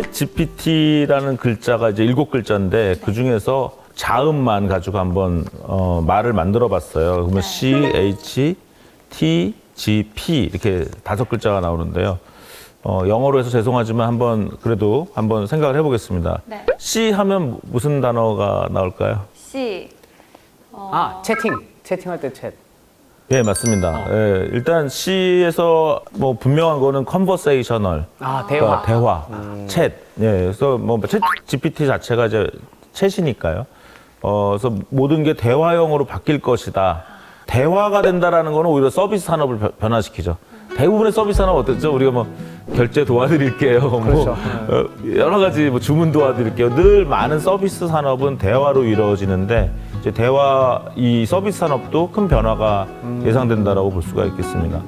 챗 GPT라는 글자가 이제 일곱 글자인데 그 중에서 자음만 가지고 한번 어, 말을 만들어 봤어요. 그러면 C, H, T, G, P 이렇게 다섯 글자가 나오는데요. 어, 영어로 해서 죄송하지만 한번 그래도 한번 생각을 해보겠습니다. 네. C 하면 무슨 단어가 나올까요? C. 어, 아 채팅 채팅할 때 챗. 예, 맞습니다. 예, 일단 C에서 뭐 분명한 거는 conversational. 아 그러니까 대화. 대화, 챗. 예, 그래서 뭐챗 GPT 자체가 이제 챗이니까요. 어, 그래서 모든 게 대화형으로 바뀔 것이다. 대화가 된다라는 거는 오히려 서비스 산업을 변- 변화시키죠. 대부분의 서비스 산업 어땠죠? 우리가 뭐 결제 도와드릴게요. 뭐 그렇죠. 어, 여러 가지 뭐 주문 도와드릴게요. 늘 많은 서비스 산업은 대화로 이루어지는데 이제 대화 이 서비스 산업도 큰 변화가 예상된다라고 볼 수가 있겠습니다.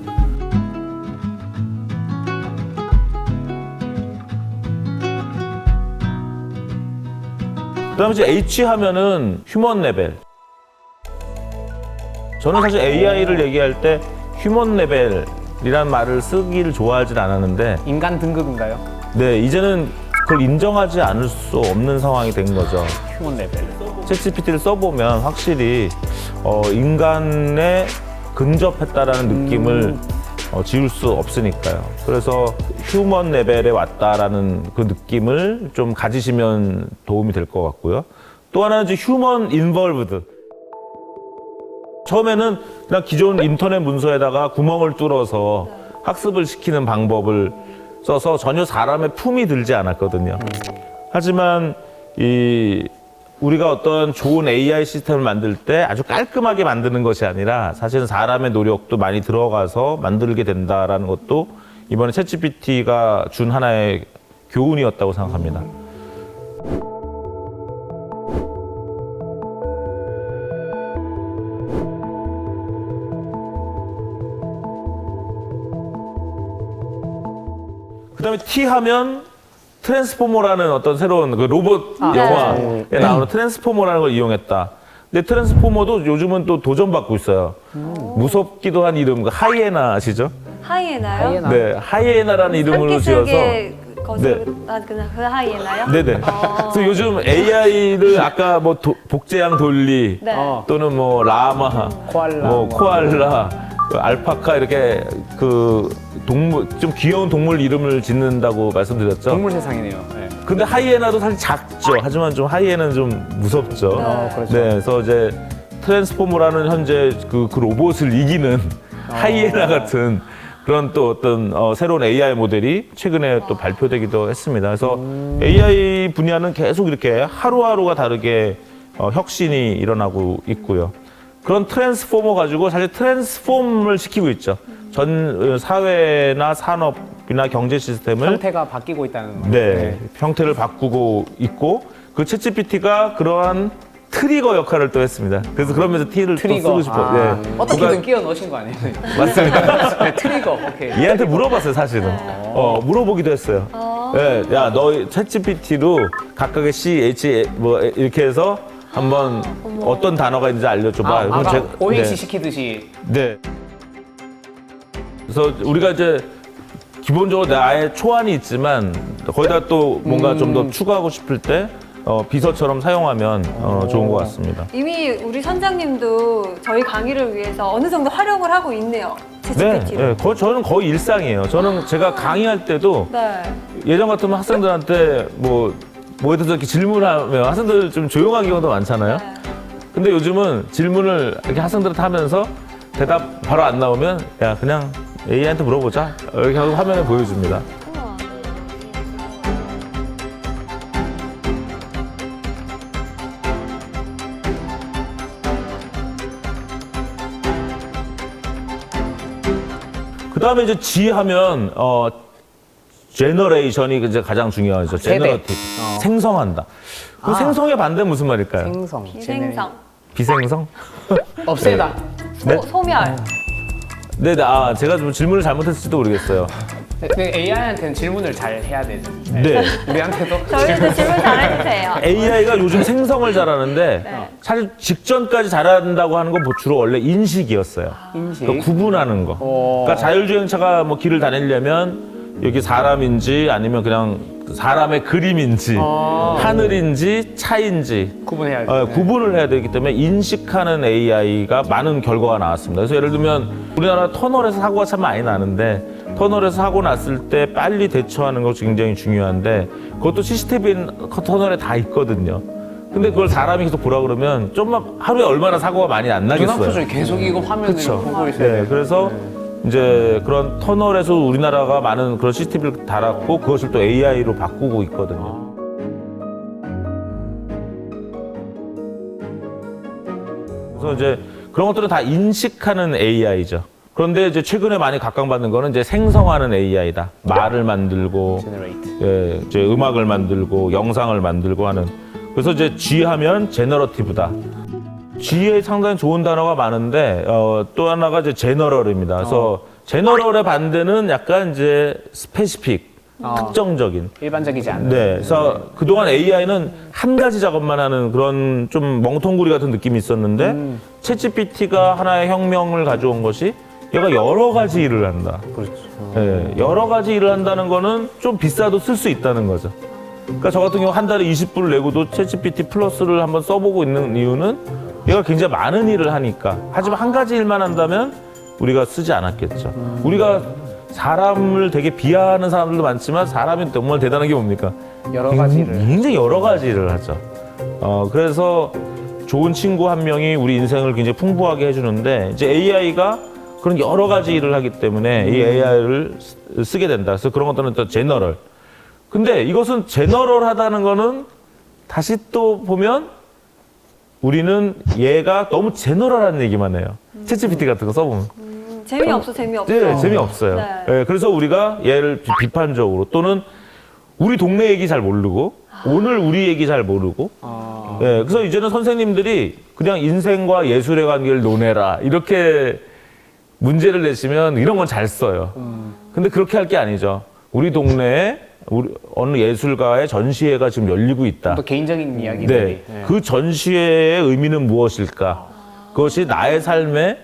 그다음에 이제 H 하면은 휴먼 레벨. 저는 사실 AI를 얘기할 때 휴먼 레벨이란 말을 쓰기를 좋아하진 않았는데, 인간 등급인가요? 네 이제는 그걸 인정하지 않을 수 없는 상황이 된 거죠. 휴먼 레벨. 챗GPT를 써보면 확실히 어, 인간에 근접했다라는 느낌을 어, 지울 수 없으니까요. 그래서 휴먼 레벨에 왔다라는 그 느낌을 좀 가지시면 도움이 될 것 같고요. 또 하나는 이제 휴먼 인벌브드. 처음에는 그냥 기존 인터넷 문서에다가 구멍을 뚫어서 학습을 시키는 방법을 써서 전혀 사람의 품이 들지 않았거든요. 하지만 이 우리가 어떤 좋은 AI 시스템을 만들 때 아주 깔끔하게 만드는 것이 아니라 사실은 사람의 노력도 많이 들어가서 만들게 된다라는 것도 이번에 챗GPT가 준 하나의 교훈이었다고 생각합니다. 그다음에 T 하면 트랜스포머라는 어떤 새로운 그 로봇 영화에 나오는 트랜스포머라는 걸 이용했다. 근데 트랜스포머도 요즘은 또 도전받고 있어요. 무섭기도 한 이름, 그 하이에나 아시죠? 하이에나요? 하이에나. 네, 하이에나라는 이름으로 지어서. 거슬 아 그냥 그 하이에나요? 네네. 그래서 요즘 AI를 아까 뭐 도- 복제양 돌리 네. 어. 또는 뭐 라마, 코알라. 뭐 코알라, 그 알파카 이렇게 그 동물 좀 귀여운 동물 이름을 짓는다고 말씀드렸죠. 동물 세상이네요. 네. 근데 하이에나도 사실 작죠. 하지만 좀 하이에나는 좀 무섭죠. 네. 어, 그렇죠. 네, 그래서 이제 트랜스포머라는 현재 그, 그 로봇을 이기는 하이에나 같은 그런 또 어떤 어, 새로운 AI 모델이 최근에 또 발표되기도 했습니다. 그래서 AI 분야는 계속 이렇게 하루하루가 다르게 어, 혁신이 일어나고 있고요. 그런 트랜스포머 가지고 사실 트랜스폼을 시키고 있죠. 전 어, 사회나 산업이나 경제 시스템을 형태가 바뀌고 있다는 거. 네, 형태를 바꾸고 있고 그 챗GPT가 그러한 트리거 역할을 또 했습니다. 그래서 그러면서 T를 또 트리거. 쓰고 싶어. 아, 네. 어떻게든 누가- 끼워 넣으신 거 아니에요? 맞습니다. 네, 트리거. 오케이. 얘한테 물어봤어요, 사실은. 어, 물어보기도 했어요. 네, 야, 너 챗GPT로 각각의 C, H 뭐 이렇게 해서 한번 어떤 단어가 있는지 알려줘봐. 아, 그럼 아까 제가- 오행시 네. 시키듯이 네. 그래서 우리가 이제 기본적으로 나의 초안이 있지만 거기다 또 뭔가 좀 더 추가하고 싶을 때 어, 비서처럼 사용하면 어, 좋은 것 같습니다. 이미 우리 선장님도 저희 강의를 위해서 어느 정도 활용을 하고 있네요. 네. 네, 거, 저는 거의 일상이에요. 저는 제가 강의할 때도 네. 예전 같으면 학생들한테 뭐 뭐에 대해서 이렇게 질문하면 학생들 좀 조용한 경우도 많잖아요. 네. 근데 요즘은 질문을 이렇게 학생들한테 하면서 대답 바로 안 나오면 야 그냥 AI한테 물어보자 이렇게 하고 화면에 보여줍니다. 그 다음에 이제 G 하면 어 제너레이션이 이제 가장 중요하죠. 제너러티브 어. 생성한다. 그 아. 생성의 반대 무슨 말일까요? 생성. 비생성. 비생성? 없애다. 네. 소, 소멸. 네, 네, 아 제가 좀 질문을 잘못했을지도 모르겠어요. AI한테는 질문을 잘 해야 되죠. 네. 저희도 우리한테도 질문 잘해주세요. AI가 요즘 생성을 잘하는데 네. 사실 직전까지 잘한다고 하는 건 주로 원래 인식이었어요. 인식. 그러니까 구분하는 거. 어. 그러니까 자율주행차가 뭐 길을 다니려면 여기 사람인지 아니면 그냥 사람의 그림인지 아. 하늘인지 차인지 구분해야 돼. 어, 구분을 해야 되기 때문에 인식하는 AI가 많은 결과가 나왔습니다. 그래서 예를 들면 우리나라 터널에서 사고가 참 많이 나는데 터널에서 사고 났을 때 빨리 대처하는 것이 굉장히 중요한데 그것도 CCTV 터널에 다 있거든요. 근데 그걸 사람이 계속 보라 그러면 좀만 하루에 얼마나 사고가 많이 안 나겠어요. 계속 이거 화면을 그쵸. 보고 있어야 네, 돼. 그래서 이제 그런 터널에서 우리나라가 많은 그런 CCTV를 달았고 그것을 또 AI로 바꾸고 있거든요. 그래서 이제 그런 것들은 다 인식하는 AI죠. 그런데 이제 최근에 많이 각광받는 거는 이제 생성하는 AI다. 말을 만들고. 예, 이제 음악을 만들고 영상을 만들고 하는. 그래서 이제 G 하면 제너러티브다. G에 상당히 좋은 단어가 많은데 어, 또 하나가 이제 제너럴입니다. 그래서 제너럴의 반대는 약간 이제 스페시픽, 어. 특정적인. 일반적이지 않은. 네, 그래서 그동안 AI는 한 가지 작업만 하는 그런 좀 멍텅구리 같은 느낌이 있었는데 챗GPT가 하나의 혁명을 가져온 것이 얘가 여러 가지 일을 한다. 그렇죠. 예, 여러 가지 일을 한다는 거는 좀 비싸도 쓸 수 있다는 거죠. 그러니까 저 같은 경우 한 달에 20불 내고도 챗GPT 플러스를 한번 써보고 있는 이유는 얘가 굉장히 많은 일을 하니까. 하지만 한 가지 일만 한다면 우리가 쓰지 않았겠죠. 우리가 사람을 되게 비하하는 사람들도 많지만 사람이 정말 대단한 게 뭡니까? 여러 가지를. 굉장히 여러 가지 일을 하죠. 어, 그래서 좋은 친구 한 명이 우리 인생을 굉장히 풍부하게 해주는데 이제 AI가 그런 여러 가지 일을 하기 때문에 이 AI를 쓰게 된다. 그래서 그런 것들은 또 제너럴. 근데 이것은 제너럴하다는 거는 다시 또 보면 우리는 얘가 너무 제너럴한 얘기만 해요. 챗GPT 같은 거 써보면. 음, 재미없어, 재미없어. 네, 재미없어요. 네. 예, 그래서 우리가 얘를 비- 비판적으로 또는 우리 동네 얘기 잘 모르고 오늘 우리 얘기 잘 모르고 아. 예, 그래서 이제는 선생님들이 그냥 인생과 예술의 관계를 논해라 이렇게 문제를 내시면 이런 건 잘 써요. 근데 그렇게 할 게 아니죠. 우리 동네에 우리 어느 예술가의 전시회가 지금 열리고 있다. 또 개인적인 이야기들이. 네. 그 전시회의 의미는 무엇일까? 그것이 나의 삶에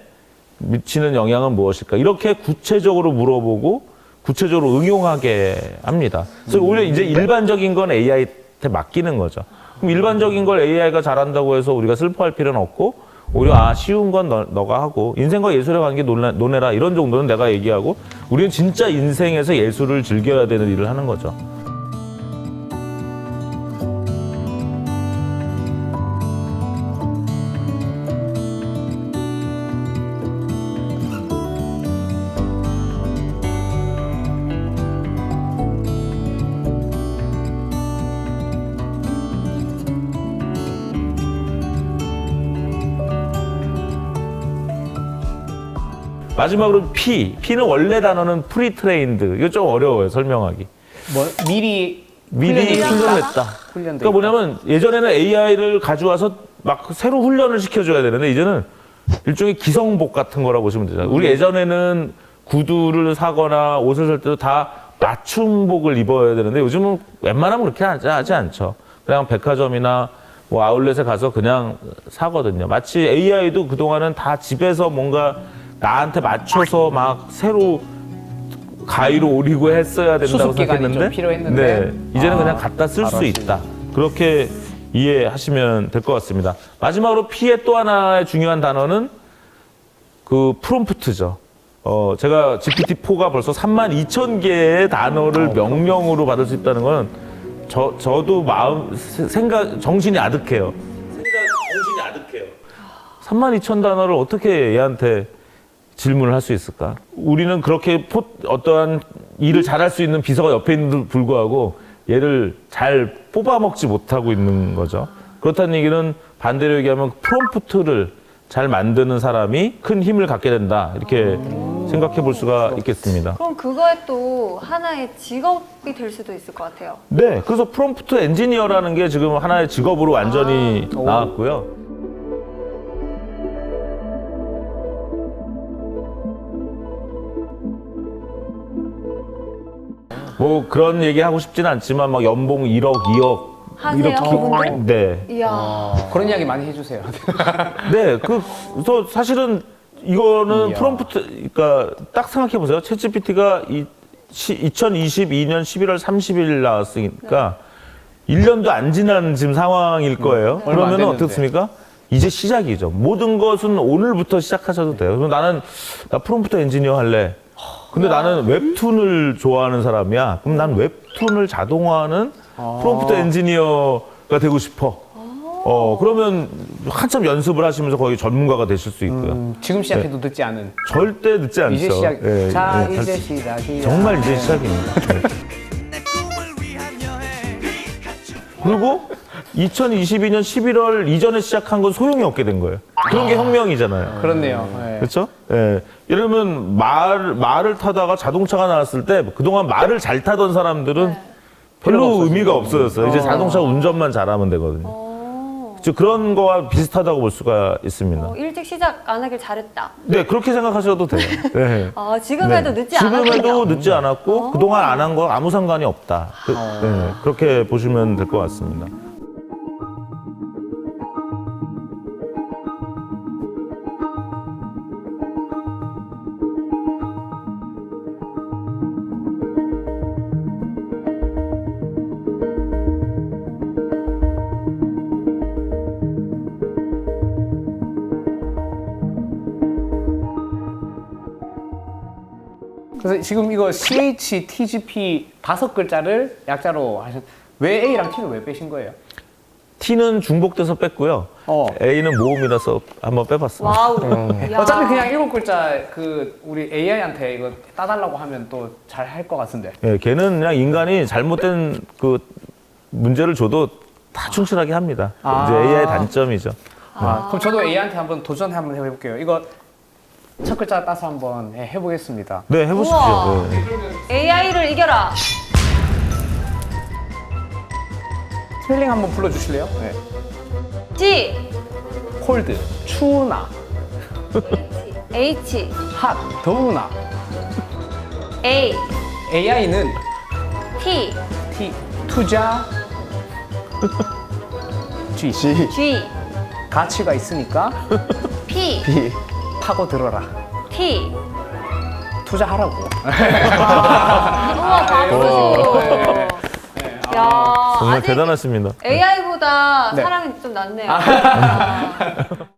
미치는 영향은 무엇일까? 이렇게 구체적으로 물어보고 구체적으로 응용하게 합니다. 그래서 오히려 이제 일반적인 건 AI한테 맡기는 거죠. 그럼 일반적인 걸 AI가 잘한다고 해서 우리가 슬퍼할 필요는 없고 오히려 아 쉬운 건 너, 너가 하고 인생과 예술의 관계 논해라 이런 정도는 내가 얘기하고 우리는 진짜 인생에서 예술을 즐겨야 되는 일을 하는 거죠. 마지막으로 P. P는 원래 단어는 프리트레인드. 이거 좀 어려워요, 설명하기. 뭐 미리 미리 훈련이 훈련을 있다? 했다. 훈련돼 그러니까 뭐냐면 예전에는 AI를 가져와서 막 새로 훈련을 시켜줘야 되는데 이제는 일종의 기성복 같은 거라고 보시면 되잖아요. 우리 예전에는 구두를 사거나 옷을 살 때도 다 맞춤복을 입어야 되는데 요즘은 웬만하면 그렇게 하지, 하지 않죠. 그냥 백화점이나 뭐 아울렛에 가서 그냥 사거든요. 마치 AI도 그동안은 다 집에서 뭔가 나한테 맞춰서 막 새로 가위로 오리고 했어야 된다고 수습 기간이 생각했는데 좀 필요했는데. 네, 이제는 아, 그냥 갖다 쓸수 바로 있다. 그렇게 이해하시면 될 것 같습니다. 마지막으로 P의 또 하나의 중요한 단어는 그 프롬프트죠. 어, 제가 GPT-4가 벌써 3만 2천 개의 단어를 명령으로 받을 수 있다는 건 저, 저도 마음, 세- 생각, 정신이 아득해요. 생각, 정신이 아득해요. 3만 2천 단어를 어떻게 얘한테 질문을 할 수 있을까? 우리는 그렇게 포, 어떠한 일을 잘할 수 있는 비서가 옆에 있는데도 불구하고 얘를 잘 뽑아먹지 못하고 있는 거죠. 그렇다는 얘기는 반대로 얘기하면 프롬프트를 잘 만드는 사람이 큰 힘을 갖게 된다. 이렇게 생각해 볼 수가 있겠습니다. 그럼 그거에 또 하나의 직업이 될 수도 있을 것 같아요. 네. 그래서 프롬프트 엔지니어라는 게 지금 하나의 직업으로 완전히 오. 나왔고요. 뭐 그런 얘기 하고 싶진 않지만 막 연봉 1억, 2억 하세요, 그분들? 네. 이야. 그런 이야기 많이 해주세요. 네. 그, 그래서 사실은 이거는 이야. 프롬프트, 그러니까 딱 생각해 보세요. 챗GPT가 이 시- 2022년 11월 30일 나왔으니까 1년도 안 지난 지금 상황일 거예요. 얼마 안 그러면 됐는데. 어떻습니까? 이제 시작이죠. 모든 것은 오늘부터 시작하셔도 돼요. 그럼 나는 나 프롬프트 엔지니어 할래. 근데 나는 웹툰을 좋아하는 사람이야. 그럼 난 웹툰을 자동화하는 프롬프트 엔지니어가 되고 싶어. 어, 그러면 한참 연습을 하시면서 거기 전문가가 되실 수 있고요. 음, 지금 시작해도 늦지 않은. 절대 늦지 않죠. 이제 시작. 예, 자, 예, 이제 잘- 시작이야. 정말 이제 네. 시작입니다. 네. 그리고 2022년 11월 이전에 시작한 건 소용이 없게 된 거예요. 그런 게 혁명이잖아요. 그렇네요. 예. 그렇죠? 예. 예를 들면 말 말을 타다가 자동차가 나왔을 때 그동안 말을 잘 타던 사람들은 별로 필요가 의미가 없어졌어요. 이제 어. 자동차 운전만 잘하면 되거든요. 어, 즉 그런 거와 비슷하다고 볼 수가 있습니다. 어, 일찍 시작 안 하길 잘했다. 네, 그렇게 생각하셔도 돼요. 네. 아, 지금 해도 네. 늦지 않았군요. 지금에도 늦지 않았고 그동안 안 한 거 아무 상관이 없다. 그, 어. 네, 그렇게 보시면 될 것 같습니다. 그래서 지금 이거 CHTGP 다섯 글자를 약자로 하셨. 왜 A랑 T는 왜 빼신 거예요? T는 중복돼서 뺐고요. 어. A는 모음이라서 한번 빼봤습니다. 와우. 야. 어차피 그냥 일곱 글자 그 우리 AI한테 이거 따달라고 하면 또 잘 할 것 같은데. 예, 걔는 그냥 인간이 잘못된 그 문제를 줘도 다 충실하게 합니다. 아. 이제 AI 단점이죠. 아, 그럼 저도 AI한테 한번 도전 한번 해볼게요. 이거 첫 글자 따서 한번 해- 해보겠습니다. 네, 해보십시오. 우와. 네. AI를 이겨라. 스펠링 한번 불러주실래요? 네. G, 콜드, 추우나, H, 핫, 더우나. A, AI는 T, T, 투자, G, G, 가치가 있으니까 P, B, 파고 들어라. T. 투자하라고. 우와, 박수. 야, 정말 아직 대단하십니다. AI보다 네. 사람이 좀 낫네요.